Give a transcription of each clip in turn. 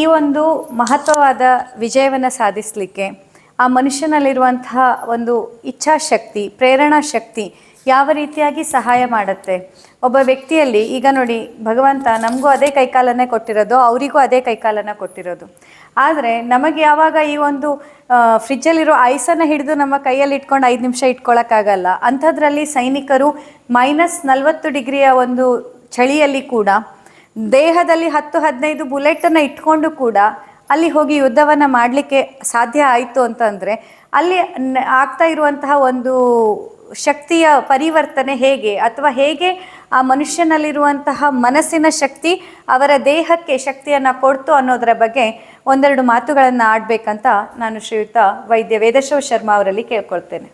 ಈ ಒಂದು ಮಹತ್ವವಾದ ವಿಜಯವನ್ನು ಸಾಧಿಸಲಿಕ್ಕೆ ಆ ಮನುಷ್ಯನಲ್ಲಿರುವಂತಹ ಒಂದು ಇಚ್ಛಾಶಕ್ತಿ, ಪ್ರೇರಣಾ ಶಕ್ತಿ ಯಾವ ರೀತಿಯಾಗಿ ಸಹಾಯ ಮಾಡುತ್ತೆ? ಒಬ್ಬ ವ್ಯಕ್ತಿಯಲ್ಲಿ ಈಗ ನೋಡಿ ಭಗವಂತ ನಮಗೂ ಅದೇ ಕೈಕಾಲನ್ನೇ ಕೊಟ್ಟಿರೋದು, ಅವರಿಗೂ ಅದೇ ಕೈಕಾಲನ್ನು ಕೊಟ್ಟಿರೋದು. ಆದರೆ ನಮಗೆ ಯಾವಾಗ ಈ ಒಂದು ಫ್ರಿಜ್ಜಲ್ಲಿರೋ ಐಸನ್ನು ಹಿಡಿದು ನಮ್ಮ ಕೈಯಲ್ಲಿ ಇಟ್ಕೊಂಡು ಐದು ನಿಮಿಷ ಇಟ್ಕೊಳ್ಳೋಕ್ಕಾಗಲ್ಲ ಅಂಥದ್ರಲ್ಲಿ ಸೈನಿಕರು ಮೈನಸ್ ನಲವತ್ತು ಡಿಗ್ರಿಯ ಒಂದು ಚಳಿಯಲ್ಲಿ ಕೂಡ ದೇಹದಲ್ಲಿ ಹತ್ತು, ಹದಿನೈದು ಬುಲೆಟನ್ನು ಇಟ್ಕೊಂಡು ಕೂಡ ಅಲ್ಲಿ ಹೋಗಿ ಯುದ್ಧವನ್ನು ಮಾಡಲಿಕ್ಕೆ ಸಾಧ್ಯ ಆಯಿತು ಅಂತಂದರೆ ಅಲ್ಲಿ ಆಗ್ತಾ ಇರುವಂತಹ ಒಂದು ಶಕ್ತಿಯ ಪರಿವರ್ತನೆ ಹೇಗೆ? ಅಥವಾ ಹೇಗೆ ಆ ಮನುಷ್ಯನಲ್ಲಿರುವಂತಹ ಮನಸ್ಸಿನ ಶಕ್ತಿ ಅವರ ದೇಹಕ್ಕೆ ಶಕ್ತಿಯನ್ನು ಕೊಡ್ತು ಅನ್ನೋದರ ಬಗ್ಗೆ ಒಂದೆರಡು ಮಾತುಗಳನ್ನು ಆಡಬೇಕಂತ ನಾನು ಶ್ರೀಯುತ ವೈದ್ಯ ವೇದಶವ ಶರ್ಮಾ ಅವರಲ್ಲಿ ಕೇಳ್ಕೊಳ್ತೇನೆ.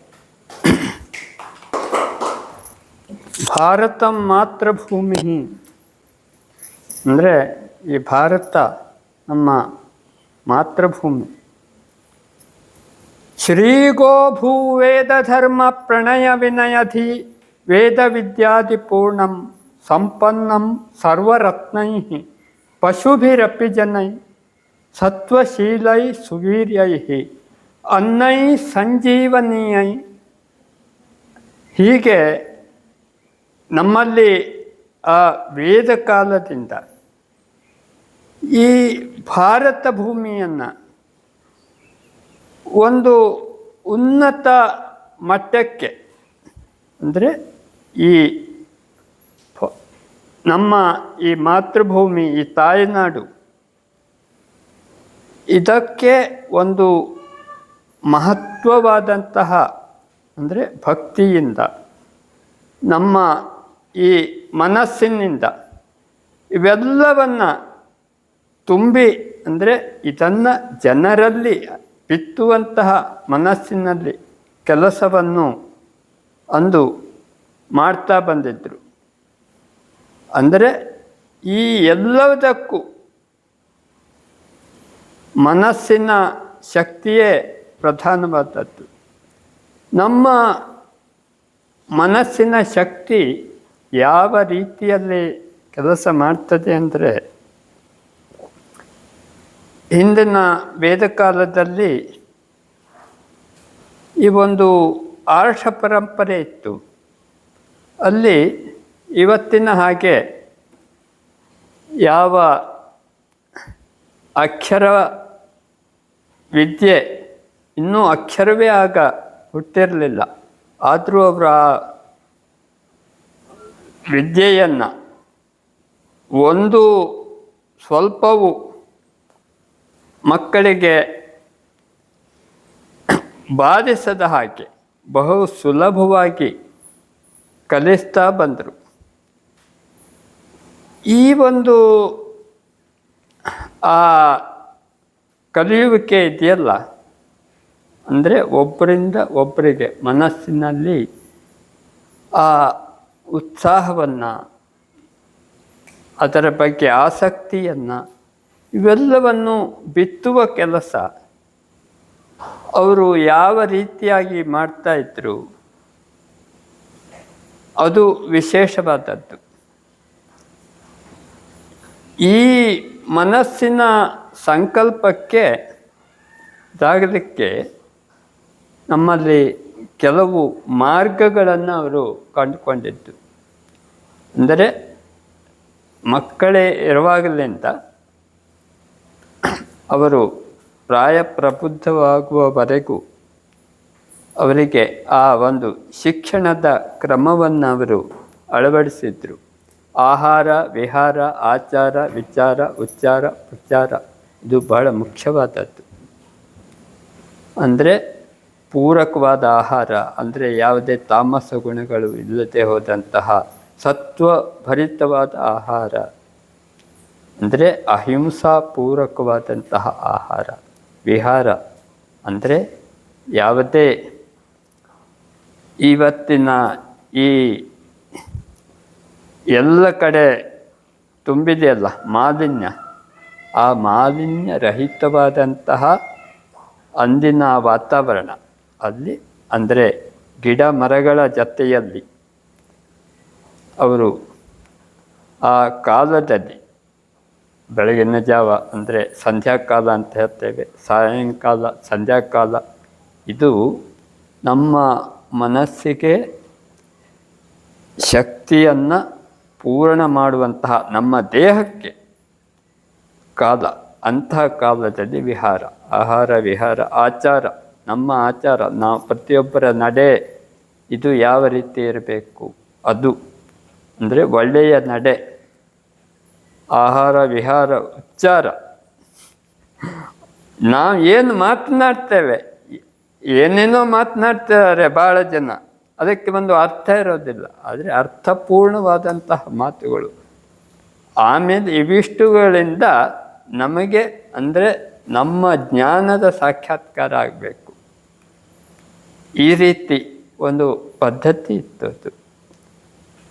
ಭಾರತ ಮಾತೃಭೂಮಿ ಅಂದರೆ ಈ ಭಾರತ ನಮ್ಮ ಮಾತೃಭೂಮಿ. ಶ್ರೀಗೋ ಭೂವೇದ ಧರ್ಮ ಪ್ರಣಯ ವಿನಯಧಿ ವೇದ ವಿದ್ಯಾದಿ ಪೂರ್ಣಂ ಸಂಪನ್ನಂ ಸರ್ವರತ್ನೈ ಪಶುಭಿರಪಿ ಜನೈ ಸತ್ವಶೀಲೈ ಸುವೀರ್ಯೈ ಅನ್ನೈ ಸಂಜೀವನೀಯೈ. ಹೀಗೆ ನಮ್ಮಲ್ಲಿ ಆ ವೇದ ಕಾಲದಿಂದ ಈ ಭಾರತ ಭೂಮಿಯನ್ನು ಒಂದು ಉನ್ನತ ಮಟ್ಟಕ್ಕೆ ಅಂದರೆ ಈ ನಮ್ಮ ಈ ಮಾತೃಭೂಮಿ, ಈ ತಾಯ್ನಾಡು, ಇದಕ್ಕೆ ಒಂದು ಮಹತ್ವವಾದಂತಹ ಅಂದರೆ ಭಕ್ತಿಯಿಂದ ನಮ್ಮ ಈ ಮನಸ್ಸಿನಿಂದ ಇವೆಲ್ಲವನ್ನು ತುಂಬಿ, ಅಂದರೆ ಇದನ್ನು ಜನರಲ್ಲಿ ಬಿತ್ತುವಂತಹ ಮನಸ್ಸಿನಲ್ಲಿ ಕೆಲಸವನ್ನು ಅಂದು ಮಾಡ್ತಾ ಬಂದಿದ್ದರು ಅಂದರೆ ಈ ಎಲ್ಲದಕ್ಕೂ ಮನಸ್ಸಿನ ಶಕ್ತಿಯೇ ಪ್ರಧಾನವಾದದ್ದು. ನಮ್ಮ ಮನಸ್ಸಿನ ಶಕ್ತಿ ಯಾವ ರೀತಿಯಲ್ಲಿ ಕೆಲಸ ಮಾಡ್ತದೆ ಅಂದರೆ ಹಿಂದಿನ ವೇದಕಾಲದಲ್ಲಿ ಈ ಒಂದು ಆರ್ಷ ಪರಂಪರೆ ಇತ್ತು. ಅಲ್ಲಿ ಇವತ್ತಿನ ಹಾಗೆ ಯಾವ ಅಕ್ಷರ ವಿದ್ಯೆ ಇನ್ನೂ ಅಕ್ಷರವೇ ಆಗ ಹುಟ್ಟಿರಲಿಲ್ಲ. ಆದರೂ ಅವರು ವಿದ್ಯೆಯನ್ನು ಒಂದು ಸ್ವಲ್ಪವೂ ಮಕ್ಕಳಿಗೆ ಬಾಧಿಸದ ಹಾಗೆ ಬಹು ಸುಲಭವಾಗಿ ಕಲಿಸ್ತಾ ಬಂದರು. ಈ ಒಂದು, ಆ ಕಲಿಯುವಿಕೆ ಇದೆಯಲ್ಲ? ಅಂದರೆ ಒಬ್ಬರಿಂದ ಒಬ್ಬರಿಗೆ ಮನಸ್ಸಿನಲ್ಲಿ ಆ ಉತ್ಸಾಹವನ್ನು, ಅದರ ಬಗ್ಗೆ ಆಸಕ್ತಿಯನ್ನು ಇವೆಲ್ಲವನ್ನು ಬಿತ್ತುವ ಕೆಲಸ. ಅವರು ಯಾವ ರೀತಿಯಾಗಿ ಮಾಡ್ತಾ ಇದ್ರು, ಅದು ವಿಶೇಷವಾದದ್ದು. ಈ ಮನಸ್ಸಿನ ಸಂಕಲ್ಪಕ್ಕೆ ಜಾಗಲಿಕ್ಕೆ ನಮ್ಮಲ್ಲಿ ಕೆಲವು ಮಾರ್ಗಗಳನ್ನು ಅವರು ಕಂಡುಕೊಂಡಿದ್ದು. ಅಂದರೆ ಮಕ್ಕಳೇ ಇರುವಾಗಲಿಂದ ಅವರು ಪ್ರಾಯ ಪ್ರಬುದ್ಧವಾಗುವವರೆಗೂ ಅವರಿಗೆ ಆ ಒಂದು ಶಿಕ್ಷಣದ ಕ್ರಮವನ್ನು ಅವರು ಅಳವಡಿಸಿದರು. ಆಹಾರ, ವಿಹಾರ, ಆಚಾರ, ವಿಚಾರ, ಉಚ್ಚಾರ ಉಚ್ಚಾರ ಇದು ಬಹಳ ಮುಖ್ಯವಾದದ್ದು. ಅಂದರೆ ಪೂರಕವಾದ ಆಹಾರ, ಅಂದರೆ ಯಾವುದೇ ತಾಮಸ ಗುಣಗಳು ಇಲ್ಲದೆ ಹೋದಂತಹ ಸತ್ವಭರಿತವಾದ ಆಹಾರ ಅಂದರೆ ಅಹಿಂಸಾ ಪೂರಕವಾದಂತಹ ಆಹಾರ, ವಿಹಾರ ಅಂದರೆ ಯಾವುದೇ ಇವತ್ತಿನ ಈ ಎಲ್ಲ ಕಡೆ ತುಂಬಿದೆಯಲ್ಲ ಮಾಲಿನ್ಯ, ಆ ಮಾಲಿನ್ಯ ರಹಿತವಾದಂತಹ ಅಂದಿನ ವಾತಾವರಣ ಅಲ್ಲಿ ಅಂದರೆ ಗಿಡ ಮರಗಳ ಜತೆಯಲ್ಲಿ ಅವರು ಆ ಕಾಲದಲ್ಲಿ ಬೆಳಗಿನ ಜಾವ ಅಂದರೆ ಸಂಧ್ಯಾಕಾಲ ಅಂತ ಹೇಳ್ತೇವೆ. ಸಾಯಂಕಾಲ ಸಂಧ್ಯಾಕಾಲ ಇದು ನಮ್ಮ ಮನಸ್ಸಿಗೆ ಶಕ್ತಿಯನ್ನು ಪೂರ್ಣ ಮಾಡುವಂತಹ ನಮ್ಮ ದೇಹಕ್ಕೆ ಕಾಲ. ಅಂತಹ ಕಾಲದಲ್ಲಿ ವಿಹಾರ. ಆಹಾರ, ವಿಹಾರ, ಆಚಾರ. ನಮ್ಮ ಆಚಾರ, ನಾವು ಪ್ರತಿಯೊಬ್ಬರ ನಡೆ ಇದು ಯಾವ ರೀತಿ ಇರಬೇಕು? ಅದು ಅಂದರೆ ಒಳ್ಳೆಯ ನಡೆ. ಆಹಾರ, ವಿಹಾರ, ಉಚ್ಚಾರ. ನಾವು ಏನು ಮಾತನಾಡ್ತೇವೆ? ಏನೇನೋ ಮಾತನಾಡ್ತಾರೆ ಭಾಳ ಜನ. ಅದಕ್ಕೆ ಒಂದು ಅರ್ಥ ಇರೋದಿಲ್ಲ. ಆದರೆ ಅರ್ಥಪೂರ್ಣವಾದಂತಹ ಮಾತುಗಳು. ಆಮೇಲೆ ಇವಿಷ್ಟುಗಳಿಂದ ನಮಗೆ ಅಂದರೆ ನಮ್ಮ ಜ್ಞಾನದ ಸಾಕ್ಷಾತ್ಕಾರ ಆಗಬೇಕು. ಈ ರೀತಿ ಒಂದು ಪದ್ಧತಿ ಇತ್ತು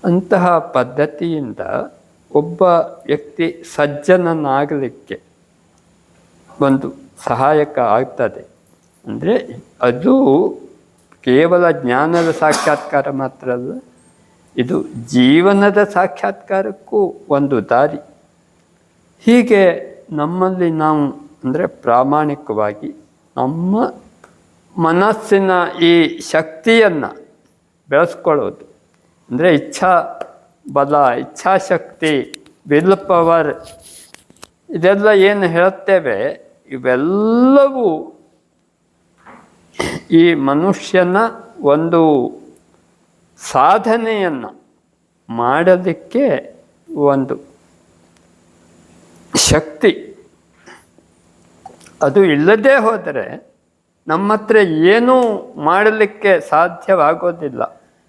ಅಂತಹ ಪದ್ಧತಿಯಿಂದ ಒಬ್ಬ ವ್ಯಕ್ತಿ ಸಜ್ಜನನಾಗಲಿಕ್ಕೆ ಒಂದು ಸಹಾಯಕ ಆಗ್ತದೆ. ಅಂದರೆ ಅದು ಕೇವಲ ಜ್ಞಾನದ ಸಾಕ್ಷಾತ್ಕಾರ ಮಾತ್ರ ಅಲ್ಲ, ಇದು ಜೀವನದ ಸಾಕ್ಷಾತ್ಕಾರಕ್ಕೂ ಒಂದು ದಾರಿ. ಹೀಗೆ ನಮ್ಮಲ್ಲಿ ನಾವು ಅಂದರೆ ಪ್ರಾಮಾಣಿಕವಾಗಿ ನಮ್ಮ ಮನಸ್ಸಿನ ಈ ಶಕ್ತಿಯನ್ನು ಬೆಳೆಸ್ಕೊಳ್ಳೋದು. ಅಂದರೆ ಇಚ್ಛಾ ಬಲ, ಇಚ್ಛಾಶಕ್ತಿ, ವಿಲ್ ಪವರ್, ಇದೆಲ್ಲ ಏನು ಹೇಳುತ್ತೇವೆ? ಇವೆಲ್ಲವೂ ಈ ಮನುಷ್ಯನ ಒಂದು ಸಾಧನೆಯನ್ನು ಮಾಡಲಿಕ್ಕೆ ಒಂದು ಶಕ್ತಿ. ಅದು ಇಲ್ಲದೆ ಹೋದರೆ ನಮ್ಮ ಹತ್ರ ಏನೂ ಮಾಡಲಿಕ್ಕೆ ಸಾಧ್ಯವಾಗೋದಿಲ್ಲ.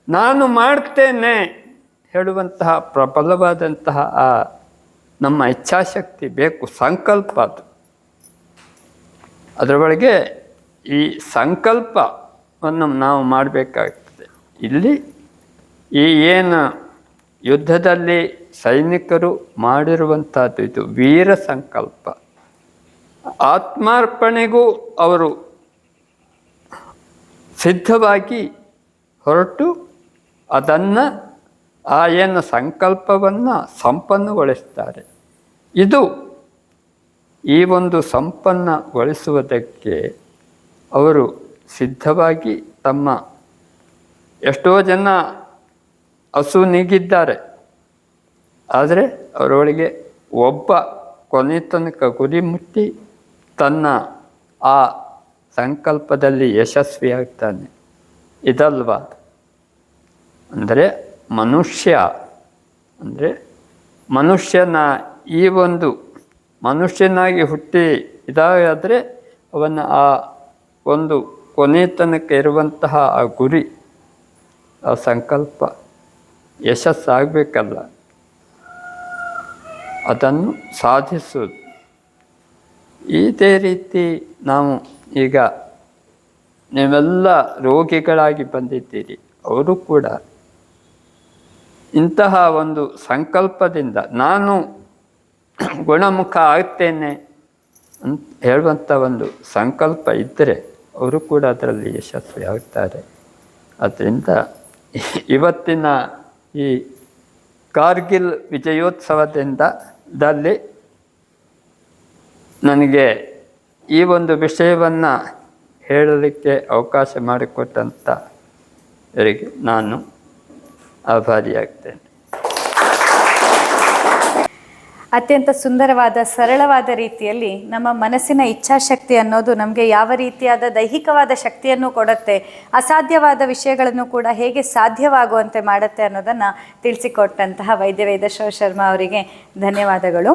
ನಾನು ಮಾಡ್ತೇನೆ ಹೇಳುವಂತಹ ಪ್ರಬಲವಾದಂತಹ ಆ ನಮ್ಮ ಇಚ್ಛಾಶಕ್ತಿ ಬೇಕು, ಸಂಕಲ್ಪ ಅದು. ಅದರೊಳಗೆ ಈ ಸಂಕಲ್ಪವನ್ನು ನಾವು ಮಾಡಬೇಕಾಗ್ತದೆ. ಇಲ್ಲಿ ಈ ಏನು ಯುದ್ಧದಲ್ಲಿ ಸೈನಿಕರು ಮಾಡಿರುವಂಥದ್ದು ಇದು ವೀರ ಸಂಕಲ್ಪ. ಆತ್ಮಾರ್ಪಣೆಗೂ ಅವರು ಸಿದ್ಧವಾಗಿ ಹೊರಟು ಅದನ್ನು ಆ ಏನು ಸಂಕಲ್ಪವನ್ನು ಸಂಪನ್ನಗೊಳಿಸ್ತಾರೆ. ಇದು ಈ ಒಂದು ಸಂಪನ್ನಗೊಳಿಸುವುದಕ್ಕೆ ಅವರು ಸಿದ್ಧವಾಗಿ ತಮ್ಮ ಎಷ್ಟೋ ಜನ ಹಸು ನೀಗಿದ್ದಾರೆ. ಆದರೆ ಅವರೊಳಗೆ ಒಬ್ಬ ಕೊನೆ ತನಕ ಗುರಿ ಮುಟ್ಟಿ ತನ್ನ ಆ ಸಂಕಲ್ಪದಲ್ಲಿ ಯಶಸ್ವಿಯಾಗ್ತಾನೆ. ಇದಲ್ವಾ? ಅಂದರೆ ಮನುಷ್ಯ, ಅಂದರೆ ಮನುಷ್ಯನ ಈ ಒಂದು ಮನುಷ್ಯನಾಗಿ ಹುಟ್ಟಿ ಇದಾದರೆ ಅವನ ಆ ಒಂದು ಕೊನೆ ತನಕ ಇರುವಂತಹ ಆ ಗುರಿ, ಆ ಸಂಕಲ್ಪ ಯಶಸ್ಸಾಗಬೇಕಲ್ಲ. ಅದನ್ನು ಸಾಧಿಸುವುದು ಇದೇ ರೀತಿ ನಾವು ಈಗ ನೀವೆಲ್ಲ ರೋಗಿಗಳಾಗಿ ಬಂದಿದ್ದೀರಿ, ಅವರು ಕೂಡ ಇಂತಹ ಒಂದು ಸಂಕಲ್ಪದಿಂದ ನಾನು ಗುಣಮುಖ ಆಗ್ತೇನೆ ಅಂತ ಹೇಳುವಂಥ ಒಂದು ಸಂಕಲ್ಪ ಇದ್ದರೆ ಅವರು ಕೂಡ ಅದರಲ್ಲಿ ಯಶಸ್ವಿ ಆಗ್ತಾರೆ. ಅದರಿಂದ ಇವತ್ತಿನ ಈ ಕಾರ್ಗಿಲ್ ವಿಜಯೋತ್ಸವದಿಂದ ದಲ್ಲಿ ನನಗೆ ಈ ಒಂದು ವಿಷಯವನ್ನು ಹೇಳಲಿಕ್ಕೆ ಅವಕಾಶ ಮಾಡಿಕೊಟ್ಟಂಥ ನಾನು ಆಭಾರಿಯಾಗ್ತೇನೆ ಅತ್ಯಂತ ಸುಂದರವಾದ, ಸರಳವಾದ ರೀತಿಯಲ್ಲಿ ನಮ್ಮ ಮನಸ್ಸಿನ ಇಚ್ಛಾಶಕ್ತಿ ಅನ್ನೋದು ನಮಗೆ ಯಾವ ರೀತಿಯಾದ ದೈಹಿಕವಾದ ಶಕ್ತಿಯನ್ನು ಕೊಡುತ್ತೆ, ಅಸಾಧ್ಯವಾದ ವಿಷಯಗಳನ್ನು ಕೂಡ ಹೇಗೆ ಸಾಧ್ಯವಾಗುವಂತೆ ಮಾಡುತ್ತೆ ಅನ್ನೋದನ್ನು ತಿಳಿಸಿಕೊಟ್ಟಂತಹ ವೈದ್ಯ ವೇದೇಶ್ವರ ಶರ್ಮಾ ಅವರಿಗೆ ಧನ್ಯವಾದಗಳು.